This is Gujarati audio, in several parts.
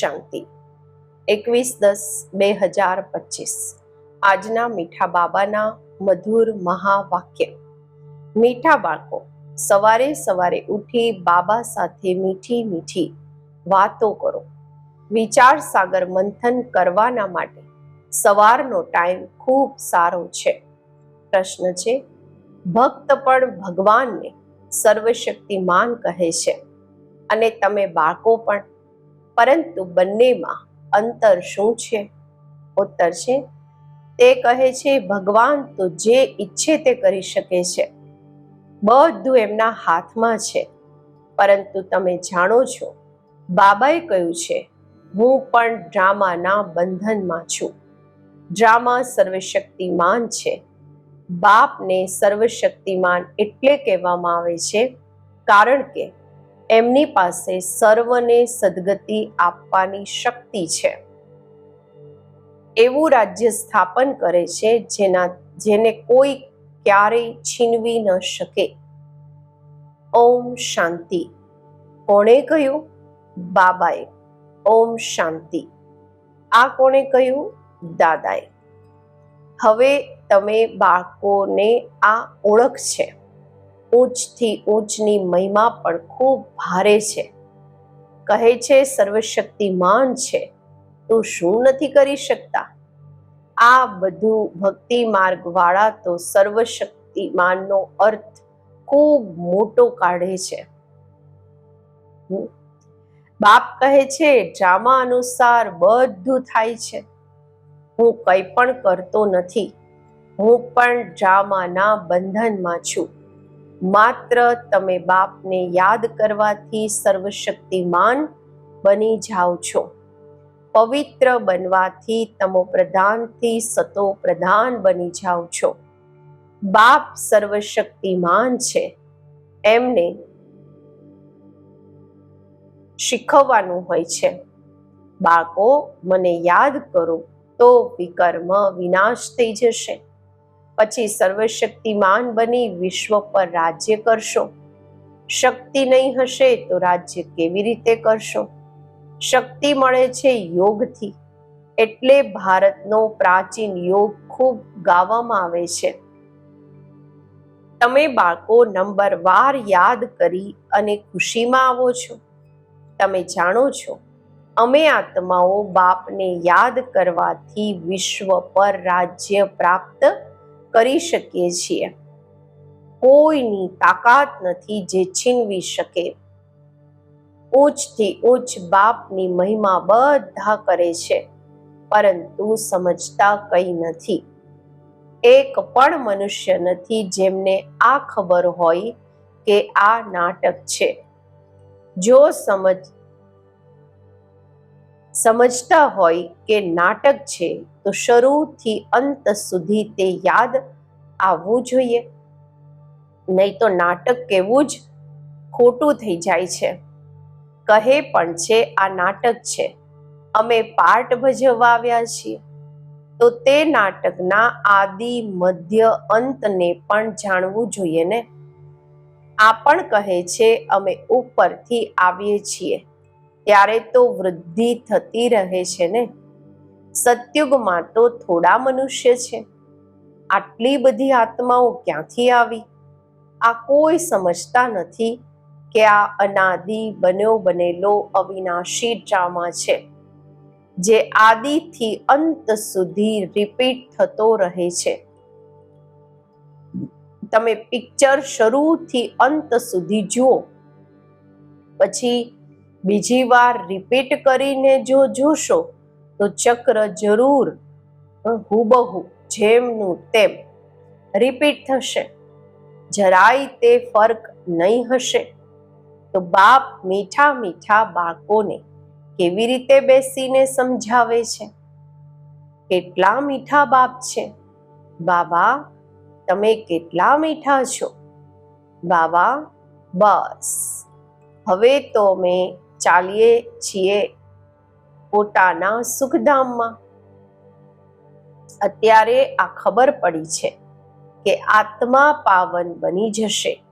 શાંતિ. એકવીસ દસ બે હજાર પચીસ. આજના મીઠા બાબાના મધુર મહાવાક્ય. મીઠા બાળકો, સવારે સવારે ઉઠી બાબા સાથે મીઠી મીઠી વાતો કરો. વિચાર સાગર મંથન કરવાના માટે સવારનો ટાઈમ ખૂબ સારો છે. પ્રશ્ન છે, ભક્ત પણ ભગવાનને સર્વશક્તિમાન કહે છે? અને તમે બાળકો પણ પરંતુ બંનેમાં અંતર શું છે? ઉત્તર છે, તે કહે છે, ભગવાન તો જે ઈચ્છે તે કરી શકે છે. બધું એમના હાથમાં છે. પરંતુ તમે જાણો છો, બાબાએ કહ્યું છે, હું પણ ડ્રામાના બંધનમાં છું. ડ્રામા સર્વશક્તિમાન છે. બાપને સર્વશક્તિમાન એટલે કહેવામાં આવે છે, કારણ કે એમની પાસે સર્વને સદગતિ આપવાની શક્તિ છે. એવું રાજ્ય સ્થાપન કરે છે જેના, જેને કોઈ ક્યારેય છીનવી ન શકે. ઓમ શાંતિ. કોણે કહ્યું? બાબાએ. ઓમ શાંતિ. આ કોણે કહ્યું? દાદાએ. હવે તમે બાળકોને આ ઓળખ છે. ઊંચથી ઊંચની મહિમા પણ ખૂબ ભારે છે. કહે છે, સર્વશક્તિમાન છે. તું શું નથી કરી શકતા? આ બધું ભક્તિ માર્ગ વાળા તો સર્વશક્તિમાનનો અર્થ ખૂબ મોટો કાઢે છે. બાપ કહે છે, ડ્રામા અનુસાર બધું થાય છે. હું કંઈ પણ કરતો નથી. હું પણ ડ્રામાના બંધનમાં છું. માત્ર તમે બાપને યાદ કરવાથી સર્વશક્તિમાન બની જાઓ છો. પવિત્ર બનવાથી તમો પ્રધાનથી સતો પ્રધાન બની જાઓ છો. બાપ સર્વશક્તિમાન છે. એમને શીખવવાનું હોય છે. બાળકો, મને યાદ કરો તો વિકર્મ વિનાશ થઈ જશે. પછી સર્વશક્તિમાન બની વિશ્વ પર રાજ્ય કરશો. શક્તિ નહીં હશે તો રાજ્ય કેવી રીતે કરશો? શક્તિ મળે છે યોગથી, એટલે ભારતનો પ્રાચીન યોગ ખૂબ ગાવામાં આવે છે. તમે બાળકો નંબર વાર યાદ કરી અને ખુશીમાં આવો છો. તમે જાણો છો, અમે આત્માઓ બાપને યાદ કરવાથી વિશ્વ પર રાજ્ય પ્રાપ્ત કરી શકીએ છીએ. કોઈની તાકાત નથી જે છીનવી શકે. ઊંચથી ઊંચ બાપની મહિમા બધા કરે છે, પરંતુ સમજતા કંઈ નથી. એક પણ મનુષ્ય નથી જેમને આ ખબર હોય કે આ નાટક છે. જો સમજ, સમજતા હોય કે નાટક છે તો શરૂથી અંત સુધી તે યાદ આવવું જોઈએ. નહીં તો નાટક કેવું જ ખોટું થઈ જાય છે. કહે પણ છે, આ નાટક છે. અમે પાર્ટ ભજવવા આવ્યા છીએ. તો તે નાટકના આદિ, મધ્ય અંતને પણ જાણવું જોઈએ ને? આ પણ કહે છે, અમે ઉપરથી આવીએ છીએ. ત્યારે તો વૃદ્ધિ થતી રહે છે ને? સતયુગમાં તો થોડા મનુષ્ય છે. આટલી બધી આત્માઓ ક્યાંથી આવી? આ કોઈ સમજતા નથી કે આ અનાદિ બન્યો બનેલો અવિનાશી ડ્રામા છે, જે આદિથી અંત સુધી રિપીટ થતો રહે છે. તમે પિક્ચર શરૂથી અંત સુધી જુઓ, પછી બીજી વાર રિપીટ કરીને જો જોશો તો ચક્ર જરૂર હુબહુ, જેમનું તેમ રિપીટ થશે. જરાય તે ફર્ક નહીં હશે. તો બાપ મીઠા મીઠા બાળકોને કેવી રીતે બેસીને સમજાવે છે? કેટલા મીઠા બાપ છે? બાબા, તમે કેટલા મીઠા છો? બાબા, બસ. હવે તો અમે ચાલીએ છીએ પોતાના સુખધામમાં. અત્યારે આ ખબર પડી છે કે આત્મા પાવન બની જશે.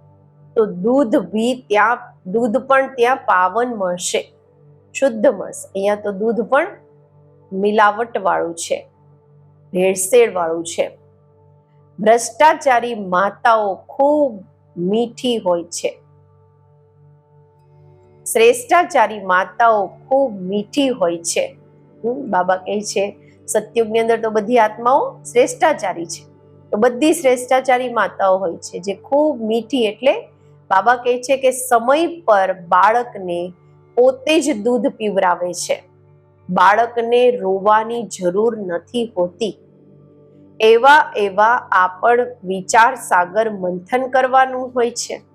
તો દૂધ બી ત્યાં, દૂધ પણ ત્યાં પાવન મળશે. શુદ્ધ મળશે. અહીંયા તો દૂધ પણ મિલાવટ વાળું છે. ભેળસેળ વાળું છે. ભ્રષ્ટાચારી માતાઓ ખૂબ મીઠી હોય છે. શ્રેષ્ઠાચારી માતાઓ ખૂબ મીઠી હોય છે. બાબા કહે છે, સત્યુગની અંદર તો બધી આત્માઓ શ્રેષ્ઠાચારી છે. તો બધી શ્રેષ્ઠાચારી માતાઓ હોય છે, જે ખૂબ મીઠી એટલે બાબા કહે છે કે સમય પર બાળકને પોતે જ દૂધ પીવરાવે છે. બાળકને રોવાની જરૂર નથી હોતી. એવા એવા આપણ વિચાર સાગર મંથન કરવાનું હોય છે.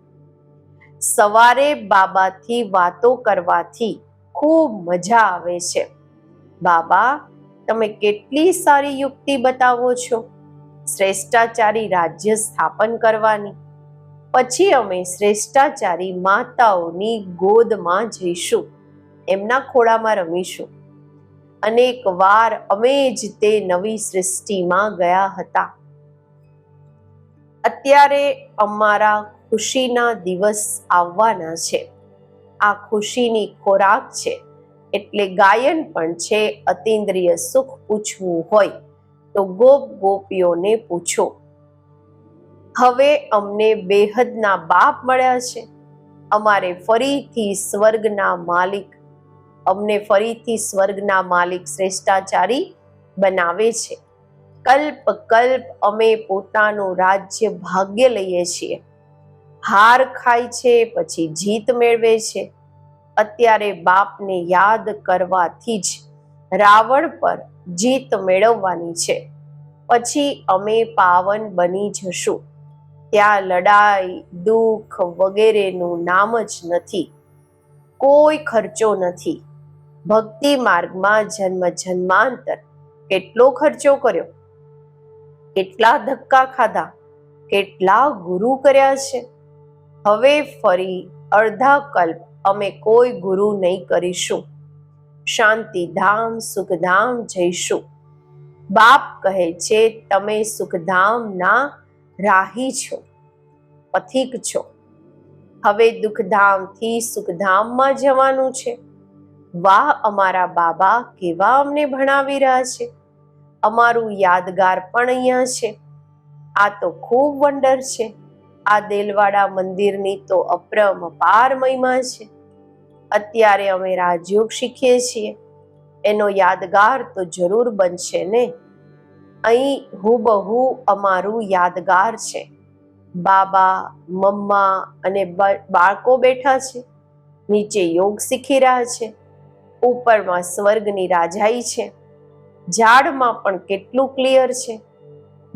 સવારે બાબાથી વાતો કરવાથી ખૂબ મજા આવે છે. બાબા, તમે કેટલી સારી યુક્તિ બતાવો છો. શ્રેષ્ઠાચારી રાજ્ય સ્થાપન કરવાની. પછી અમે શ્રેષ્ઠાચારી માતાઓની ગોદમાં જઈશું. એમના ખોળામાં રમીશું. અનેક વાર અમે જ તે નવી સૃષ્ટિમાં ગયા હતા. અત્યારે અમારા ખુશીના દિવસ આવવાના છે. આ ખુશીની ખોરાક છે, એટલે ગાયન પણ છે, અતિન્દ્રિય સુખ પૂછવું હોય, તો ગોપ ગોપીઓને પૂછો. હવે અમને બેહદના બાપ મળ્યા છે. અમારે ફરીથી સ્વર્ગના માલિક, અમને ફરીથી સ્વર્ગના માલિક શ્રેષ્ઠાચારી બનાવે છે. કલ્પ કલ્પ અમે પોતાનું રાજ્ય ભાગ્ય લઈએ છીએ. હાર ખાય છે, પછી જીત મેળવે છે. અત્યારે બાપને યાદ કરવાથી જ રાવણ પર જીત મેળવવાની છે. પછી અમે પાવન બની જશું. ત્યાં લડાઈ, દુઃખ વગેરેનું નામ જ નથી. કોઈ ખર્ચો નથી. ભક્તિ માર્ગમાં જન્મ જન્માંતર કેટલો ખર્ચો કર્યો? કેટલા ધક્કા ખાધા? કેટલા ગુરુ કર્યા છે? હવે ફરી અડધા કલ્પ અમે કોઈ ગુરુ નહીં કરીશું. શાંતિધામ સુખધામ જઈશું. બાપ કહે છે, તમે સુખધામના રાહી છો, પથિક છો. હવે દુઃખધામથી સુખધામમાં જવાનું છે. વાહ, અમારા બાબા કેવા અમને ભણાવી રહ્યા છે. અમારું યાદગાર પણ અહીંયા છે. આ તો ખૂબ વંડર છે. આ દેલવાડા મંદિરની તો અપ્રમ પાર મહિમા છે. અત્યારે અમે રાજયોગ શીખીએ છીએ. એનો યાદગાર તો જરૂર બનશે ને? અહીં હુબહુ અમારું યાદગાર છે. બાબા, મમ્મા અને બાળકો બેઠા છે. નીચે યોગ શીખી રહ્યા છે. ઉપરમાં સ્વર્ગની રાજાઈ છે. ઝાડમાં પણ કેટલું ક્લિયર છે.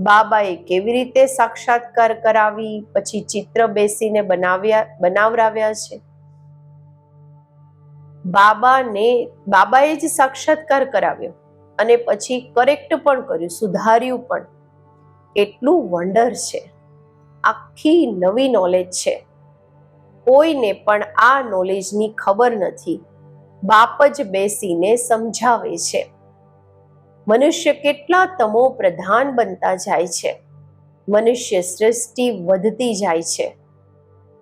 બાબાએ કેવી રીતે સાક્ષાત્કાર કરાવી, પછી ચિત્ર બેસીને બનાવ્યા, બનાવરાવ્યા છે? બાબાને, બાબાએ જ સાક્ષાત્કાર કરાવ્યો અને પછી કરેક્ટ પણ કર્યું, સુધાર્યું પણ. કેટલું વંડર છે. આખી નવી નોલેજ છે. કોઈને પણ આ નોલેજની ખબર નથી. બાપ જ બેસીને સમજાવે છે. મનુષ્ય કેટલા તમો પ્રધાન બનતા જાય છે. મનુષ્ય સૃષ્ટિ વધતી જાય છે.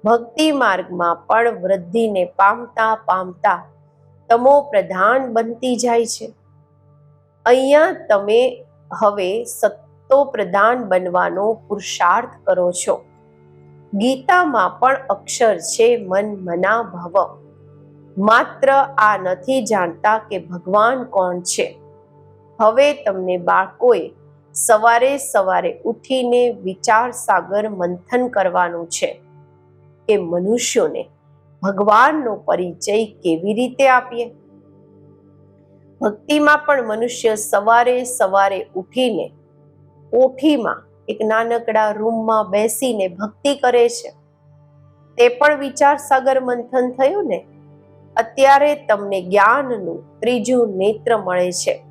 ભક્તિ માર્ગમાં પણ વૃદ્ધિને પામતા પામતા તમો પ્રધાન બનતી જાય છે. અહીંયા તમે હવે સત્તો પ્રધાન બનવાનો પુરુષાર્થ કરો છો. ગીતામાં પણ અક્ષર છે મન મના ભવ. માત્ર આ નથી જાણતા કે ભગવાન કોણ છે. હવે તમને બાળકોએ સવારે સવારે ઉઠીને વિચાર સાગર મંથન કરવાનું છે કે મનુષ્યોને ભગવાનનો પરિચય કેવી રીતે આપીએ? ભક્તિમાં પણ મનુષ્ય સવારે સવારે ઉઠીને કોઠીમાં એક નાનકડા રૂમમાં બેસીને ભક્તિ કરે છે. તે પણ વિચાર સાગર મંથન થયું ને? અત્યારે તમને જ્ઞાનનું ત્રીજું નેત્ર મળે છે.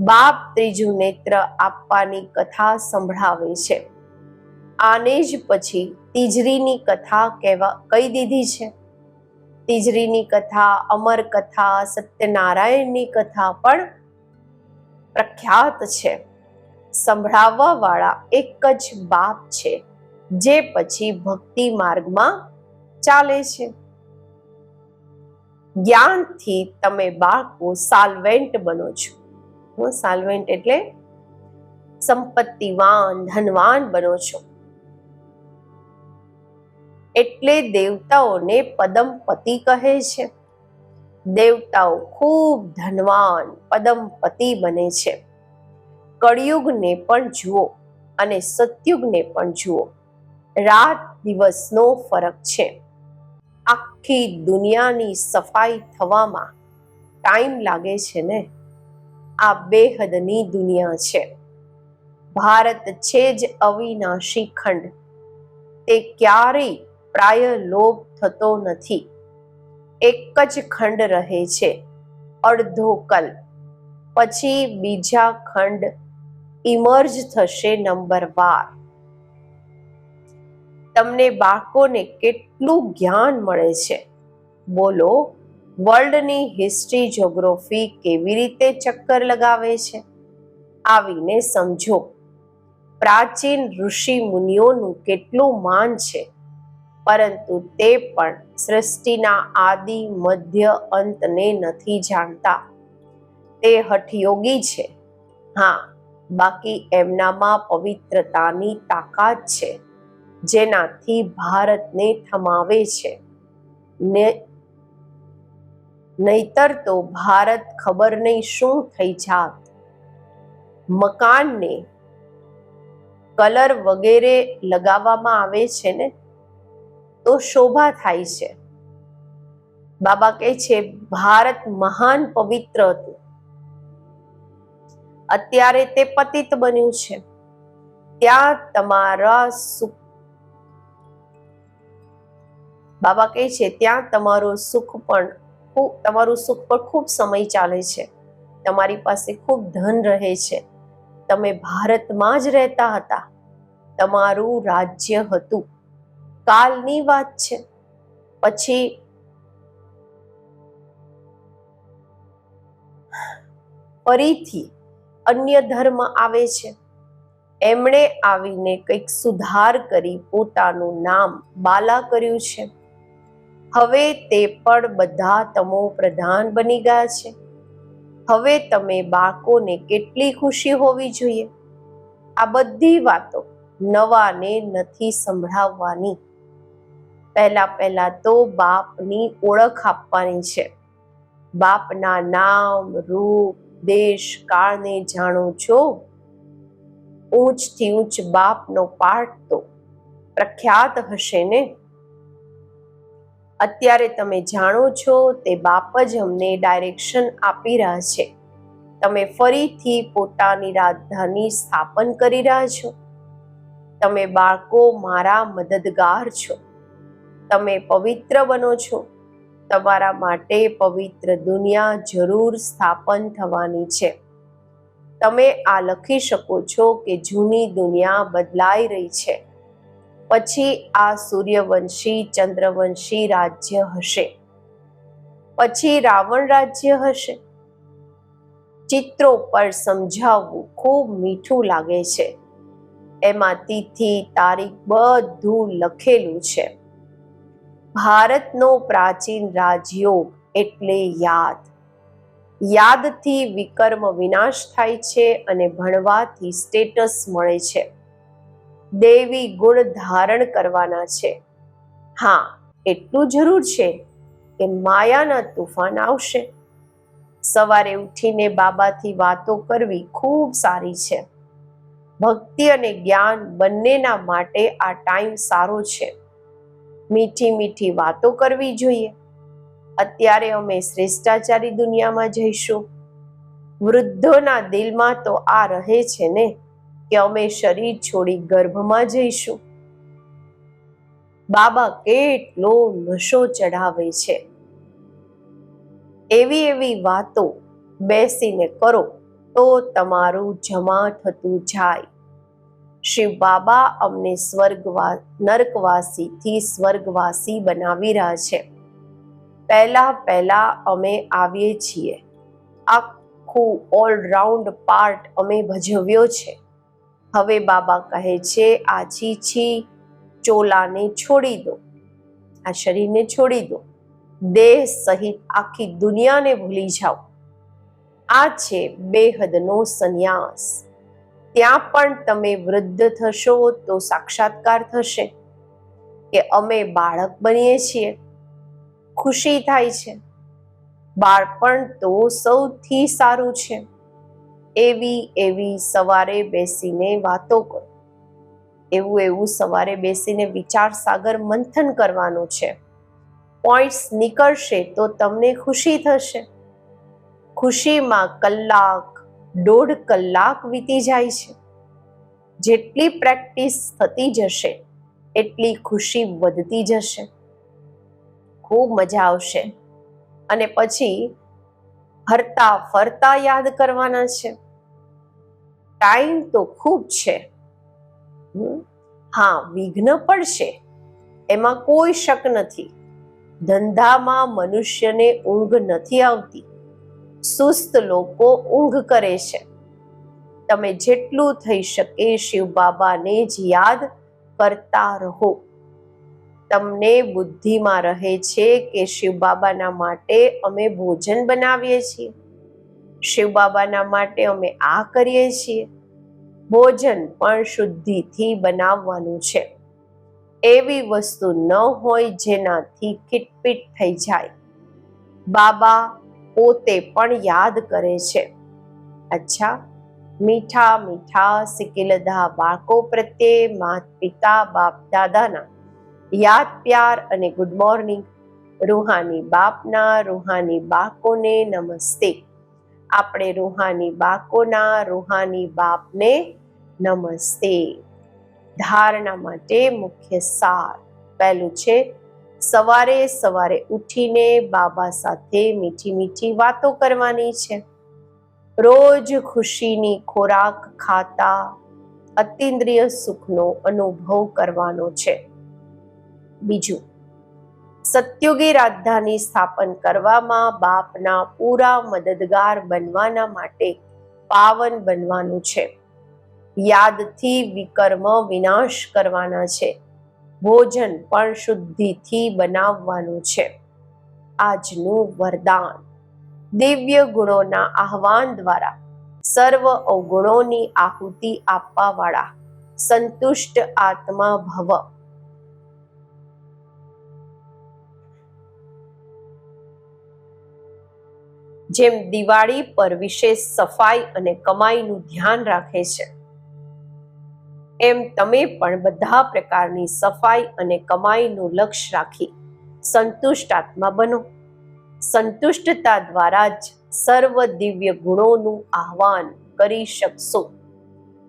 બાપ ત્રીજું નેત્ર આપવાની કથા સંભળાવે છે. આને જ પછી તીજરીની કથા કહેવા કહી દીધી છે? તીજરીની કથા, અમર કથા, સત્યનારાયણની કથા પણ પ્રખ્યાત છે. સંભળાવવા વાળા એક જ બાપ છે, જે પછી ભક્તિ માર્ગમાં ચાલે છે. જ્ઞાનથી તમે બાળકો સાલ્વેન્ટ બનો છો. હું, સાલ્વેન્ટ એટલે સંપત્તિવાન, ધનવાન બનો છો. એટલે દેવતાઓને પદમપતિ કહે છે. દેવતાઓ ખૂબ ધનવાન, પદમપતિ બને છે. કળિયુગને પણ જુઓ અને સતયુગને પણ જુઓ. રાત દિવસનો ફરક છે. આખી દુનિયાની સફાઈ થવામાં ટાઈમ લાગે છે ને? આ બેહદની દુનિયા છે. ભારત છે જ અવિનાશી ખંડ. તે ક્યારેય પ્રાય લોપ થતો નથી. એક જ ખંડ રહે છે, અડધો કલ્પ પછી બીજા ખંડ ઇમર્જ થશે નંબર બાર. તમને બાળકોને કેટલું જ્ઞાન મળે છે? બોલો વર્લ્ડની હિસ્ટ્રી જોગ્રાફી કેવી રીતે ચક્કર લગાવે છે? આવીને સમજો. પ્રાચીન ઋષિ મુનિઓનું કેટલું માન છે, પરંતુ તે પણ સૃષ્ટિના આદિ, મધ્ય અંતને નથી જાણતા. તે હઠયોગી છે. હા, બાકી એમનામાં પવિત્રતાની તાકાત છે, જેનાથી ભારતને થમાવે છે. ને નહીતર તો ભારત ખબર નહીં શું થઈ જાત. મકાનને કલર વગેરે લગાવવામાં આવે છે ને, તો શોભા થાય છે. બાબા કહે છે, ભારત મહાન પવિત્ર હતું. અત્યારે તે પતિત બન્યું છે. ત્યાં તમારા સુખ બાબા કહે છે, ત્યાં તમારું સુખ પણ ખૂબ, તમારું સુખ પર ખૂબ સમય ચાલે છે. તમારી પાસે ખૂબ ધન રહે છે. તમે ભારતમાં જ રહેતા હતા. તમારું રાજ્ય હતું. કાલની વાત છે. પછી ફરીથી અન્ય ધર્મ આવે છે. એમણે આવીને કંઈક સુધાર કરી પોતાનું નામ બાલા કર્યું છે. હવે તે પણ બધા તમો પ્રધાન બની ગયા છે. હવે તમે બાળકોને કેટલી ખુશી હોવી જોઈએ? આ બધી વાતો નવાને નથી સંભળાવવાની. પહેલા પહેલા તો બાપની ઓળખ આપવાની છે. બાપના નામ, રૂપ, દેશ, કાળને જાણો છો? ઊંચથી ઊંચ બાપનો પાઠ તો પ્રખ્યાત હશે ને? અત્યારે તમે જાણો છો તે બાપ જ અમને ડાયરેક્શન આપી રહ્યા છે. તમે ફરીથી પોતાની રાજધાની સ્થાપન કરી રહ્યા છો. તમે બાળકો મારા મદદગાર છો. તમે પવિત્ર બનો છો. તમારા માટે પવિત્ર દુનિયા જરૂર સ્થાપન થવાની છે. તમે આ લખી શકો છો કે જૂની દુનિયા બદલાઈ રહી છે. પછી આ સૂર્યવંશી, ચંદ્રવંશી રાજ્ય હશે. પછી રાવણ રાજ્ય હશે. ચિત્રો પર સમજાવવું ખૂબ મીઠું લાગે છે. એમાં તિથિ, તારીખ બધું લખેલું છે. ભારતનો પ્રાચીન રાજયોગ એટલે યાદ. યાદથી વિકર્મ વિનાશ થાય છે અને ભણવાથી સ્ટેટસ મળે છે. દેવી ગુણ ધારણ કરવાના છે. હા, એટલું જરૂર છે કે માયાના તુફાન આવશે. સવારે ઉઠીને બાબાથી વાતો કરવી ખૂબ સારી છે. ભક્તિ અને જ્ઞાન બંનેના માટે આ ટાઈમ સારો છે. મીઠી મીઠી વાતો કરવી જોઈએ. અત્યારે અમે શ્રેષ્ઠાચારી દુનિયામાં જઈશું. વૃદ્ધોના દિલમાં તો આ રહે છે ને? કે અમે શરીર છોડી ગર્ભમાં જઈશું. બાબા કેટલો નશો ચઢાવે છે. એવી એવી વાતો બેસીને કરો તો તમારું જમા થતું જાય. શિવ બાબા અમને સ્વર્ગવા, નર્કવાસીથી સ્વર્ગવાસી બનાવી રહ્યા છે. પહેલા પહેલા અમે આવીએ છીએ. આખું ઓલરાઉન્ડ પાર્ટ અમે ભજવ્યો છે. હવે બાબા કહે છે આ છી છી, ચોલાને છોડી દો. આ શરીરને છોડી દો. દેહ સહિત આખી દુનિયાને ભૂલી જાઓ. આ છે બેહદનો સંન્યાસ. ત્યાં પણ તમે વૃદ્ધ થશો તો સાક્ષાત્કાર થશે કે અમે બાળક બનીએ છીએ. ખુશી થાય છે. બાળપણ તો સૌથી સારું છે. એવી એવી સવારે બેસીને વાતો કરો. એવું એવું સવારે બેસીને વિચાર સાગર મંથન કરવાનું છે. પોઈન્ટ્સ નીકળશે તો તમને ખુશી થશે. ખુશીમાં કલાક, દોઢ કલાક વીતી જાય છે. જેટલી પ્રેક્ટિસ થતી જશે, એટલી ખુશી વધતી જશે. ખૂબ મજા આવશે. અને પછી હરતા ફરતા યાદ કરવાના છે. ટાઈમ તો ખૂબ છે. હા, વિઘ્ન પડશે એમાં કોઈ શક નથી. ધંધામાં મનુષ્યને ઊંઘ નથી આવતી. સુસ્ત લોકો ઊંઘ કરે છે. તમે જેટલું થઈ શકે શિવ બાબાને જ યાદ કરતા રહો. તમને બુદ્ધિમાં રહે છે કે શિવ બાબાના માટે અમે ભોજન બનાવીએ છીએ. શિવ બાબાના માટે અમે આ કરીએ છીએ. ભોજન પણ શુદ્ધિથી બનાવવાનું છે. એવી વસ્તુ ન હોય જેનાથી ખીટપીટ થઈ જાય. બાબા પોતે પણ યાદ કરે છે. અચ્છા, મીઠા મીઠા સિકિલધા બાળકો પ્રત્યે માત પિતા બાપ દાદાના યાદ પ્યાર અને ગુડ મોર્નિંગ રૂહાની બાપના, રૂહાની બાકોને નમસ્તે. આપણે રૂહાની બાકોના, રૂહાની બાપને નમસ્તે. ધારણા માટે મુખ્ય સાર. પહેલું છે, સવારે સવારે ઉઠીને બાબા સાથે મીઠી મીઠી વાતો કરવાની છે. રોજ ખુશીની ખોરાક ખાતા અતિન્દ્રિય સુખનો અનુભવ કરવાનો છે. બીજું. સત્યુગી રાજધાની સ્થાપન કરવામાં બાપના પૂરા મદદગાર બનવાના માટે પાવન બનવાનું છે. યાદથી વિકર્મ વિનાશ કરવાના છે. ભોજન પણ શુદ્ધિથી બનાવવાનું છે. આજનું વરદાન. દિવ્ય ગુણોના આહવાન દ્વારા સર્વ અવગુણોની આહુતિ આપવા વાળા સંતુષ્ટ આત્મા ભવ. જેમ દિવાળી પર વિશેષ સફાઈ અને કમાઈનું ધ્યાન રાખે છે. એમ તમે પણ બધા પ્રકારની સફાઈ અને કમાઈનું લક્ષ્ય રાખી સંતુષ્ટ આત્મા બનો. સંતુષ્ટતા દ્વારા જ સર્વ દિવ્ય ગુણોનું આહવાન કરી શકશો.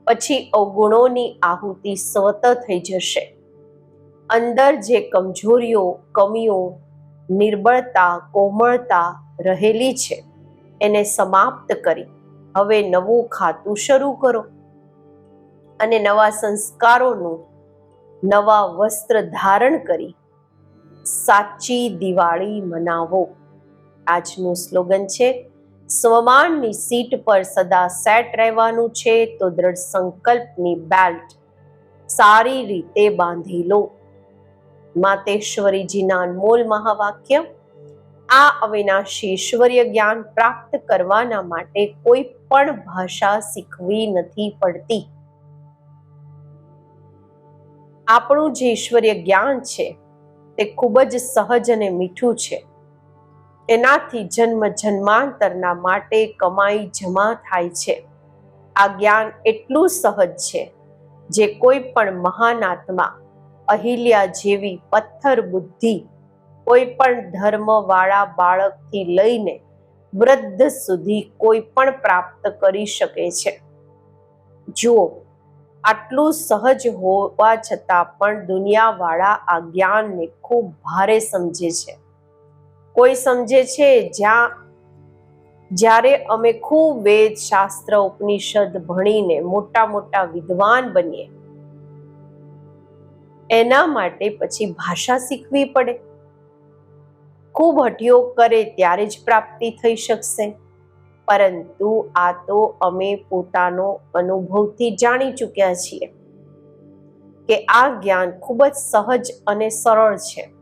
પછી અવગુણોની આહુતિ સ્વત થઈ જશે. અંદર જે કમજોરીઓ, કમીઓ, નિર્બળતા, કોમળતા રહેલી છે. એને સમાપ્ત કરી. હવે નવું ખાતું શરૂ કરો. અને નવા સંસ્કારોનું નવા વસ્ત્ર ધારણ કરી સાચી દિવાળી મનાવો. આજનું સ્લોગન છે, સ્વમાનની સીટ પર સદા સેટ રહેવાનું છે, તો દ્રઢ સંકલ્પની બેલ્ટ સારી રીતે બાંધી લો. માતેશ્વરીજીના અનમોલ મહાવાક્ય આ અવિનાશીશ્વર્ય જ્ઞાન પ્રાપ્ત કરવાના માટે કોઈ પણ ભાષા શીખવી નથી પડતી. આપણું જે ઈશ્વરીય જ્ઞાન છે, તે ખૂબ જ સહજ અને મીઠું છે. એનાથી જન્મ જન્માંતરના માટે કમાઈ જમા થાય છે. આ જ્ઞાન એટલું સહજ છે, જે કોઈ પણ મહાન આત્મા, અહિલ્યા જેવી પથ્થર બુદ્ધિ કોઈ પણ ધર્મવાળા બાળકથી લઈને વૃદ્ધ સુધી કોઈ પણ પ્રાપ્ત કરી શકે છે. જુઓ, આટલું સહજ હોવા છતાં પણ દુનિયાવાળા આ જ્ઞાનને ખૂબ ભારે સમજે છે. કોઈ સમજે છે, જ્યાં, જ્યારે અમે ખૂબ વેદ શાસ્ત્ર ઉપનિષદ ભણીને મોટા મોટા વિદ્વાન બનીએ, એના માટે પછી ભાષા શીખવી પડે. ખૂબ હઠિયો કરે ત્યારે જ પ્રાપ્તિ થઈ શકશે. પરંતુ આ તો અમે પોતાનો અનુભવથી જાણી ચૂક્યા છીએ કે આ જ્ઞાન ખૂબ જ સહજ અને સરળ છે.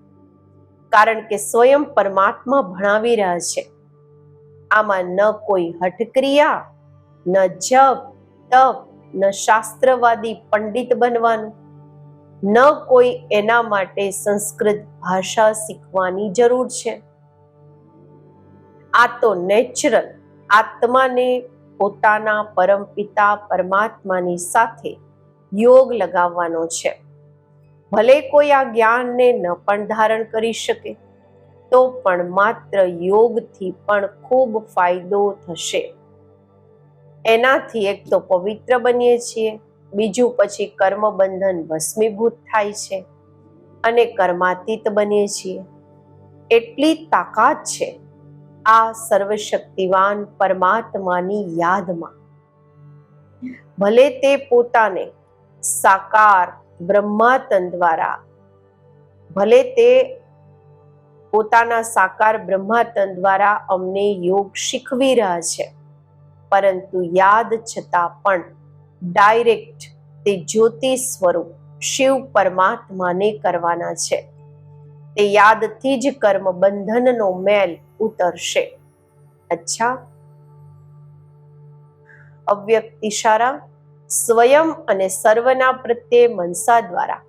કારણ કે સ્વયં પરમાત્મા ભણાવી રહ્યા છે. આમાં ન કોઈ હઠક્રિયા, ન જપ, તપ, ન શાસ્ત્રવાદી પંડિત બનવાનું. ન કોઈ એના માટે સંસ્કૃત ભાષા શીખવાની જરૂર છે. આ તો નેચરલ આત્માને પોતાના પરમપિતા પરમાત્માની સાથે યોગ લગાવવાનો છે. ભલે કોઈ આ જ્ઞાનને ન પણ ધારણ કરી શકે, તો પણ માત્ર યોગથી પણ ખૂબ ફાયદો થશે. એનાથી એક તો પવિત્ર બનીએ છીએ બીજું પછી કર્મ બંધન ભસ્મીભૂત થાય છે અને કર્માતીત બનીએ છીએ. એટલી તાકાત છે આ સર્વશક્તિવાન પરમાત્માની યાદમાં. ભલે તે પોતાને સાકાર બ્રહ્માતન દ્વારા, ભલે તે પોતાના સાકાર બ્રહ્માતન દ્વારા અમને યોગ શીખવી રહ્યા છે, પરંતુ યાદ છતાં પણ ડાયરેક્ટ તે જ્યોતિ સ્વરૂપ શિવ પરમાત્માને કરવાના છે. તે યાદથી જ કર્મ બંધનનો મેલ ઉતરશે. અચ્છા. અવ્યક્ત ઇશારા સ્વયં અને સર્વના પ્રત્યે મનસા દ્વારા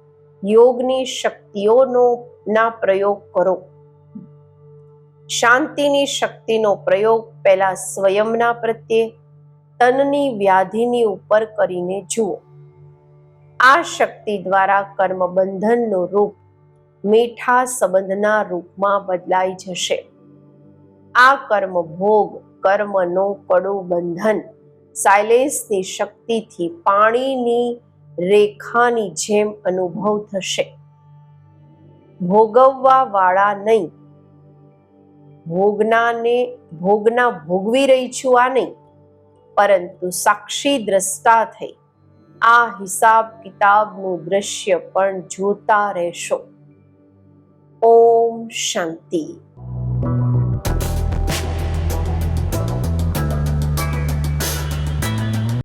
યોગની શક્તિઓનો ના પ્રયોગ કરો. શાંતિની શક્તિનો પ્રયોગ પહેલા સ્વયંના પ્રત્યે તનની વ્યાધિની ઉપર કરીને જુઓ. આ શક્તિ દ્વારા કર્મ બંધનનું રૂપ મીઠા સંબંધના રૂપમાં બદલાઈ જશે. આ કર્મ ભોગ કર્મનો કડું બંધન સાયલેન્સની શક્તિથી પાણીની રેખાની જેમ અનુભવ થશે. ભોગવવા વાળા નહીં. ભોગનાને, ભોગના ભોગવી રહી છું આ નહીં. પરંતુ સાક્ષી દ્રષ્ટા થઈ. આ હિસાબ કિતાબનું દ્રશ્ય પણ જોતા રહેશો. ઓમ શાંતિ.